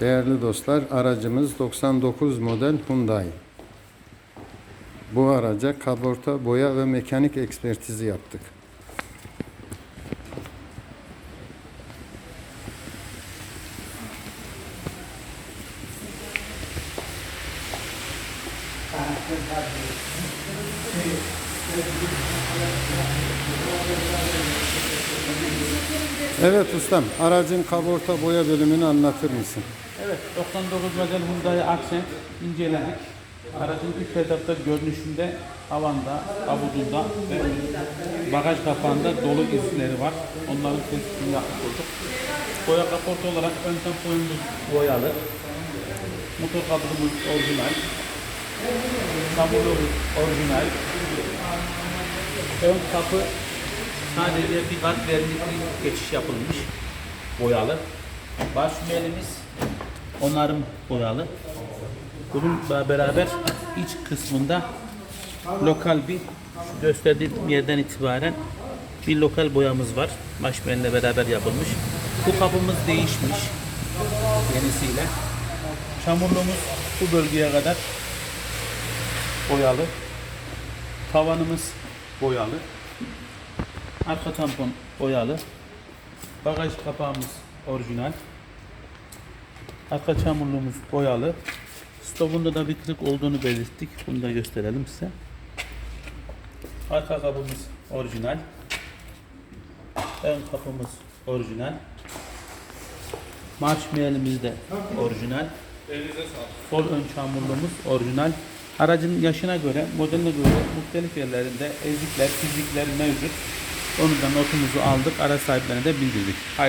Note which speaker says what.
Speaker 1: Değerli dostlar, aracımız 99 model Hyundai. Bu araca kaporta, boya ve mekanik ekspertizi yaptık. Evet ustam, aracın kaporta boya bölümünü anlatır mısın?
Speaker 2: Evet, 99 model Hyundai Accent inceledik. Aracın ilk etapta görünüşünde havanda, avudunda ve bagaj kapağında dolu izleri var. Onların tespitini yapmış olduk. Boya kaporta olarak ön tamponumuz boyalı. Motor kadromuz orijinal. Çamurluğumuz orijinal. Ön kapı sadece bir kat vernikli geçiş yapılmış. Boyalı. Baş tünelimiz onarım boyalı. Bununla beraber iç kısmında lokal bir gösterdiğim yerden itibaren bir lokal boyamız var. Maşmenle beraber yapılmış. Bu kapımız değişmiş yenisiyle. Çamurluğumuz bu bölgeye kadar boyalı. Tavanımız boyalı. Arka tampon boyalı. Bagaj kapağımız orijinal. Arka çamurluğumuz boyalı. Stopunda da bir kırık olduğunu belirttik. Bunu da gösterelim size. Arka kapımız orijinal. Ön kapımız orijinal. Marş meğelimiz de orijinal. Sol ön çamurluğumuz orijinal. Aracın yaşına göre, modeline göre muhtelif yerlerinde ezikler, fizikler mevcut. Onu da notumuzu aldık. Araç sahiplerine de bildirdik. Hayırlı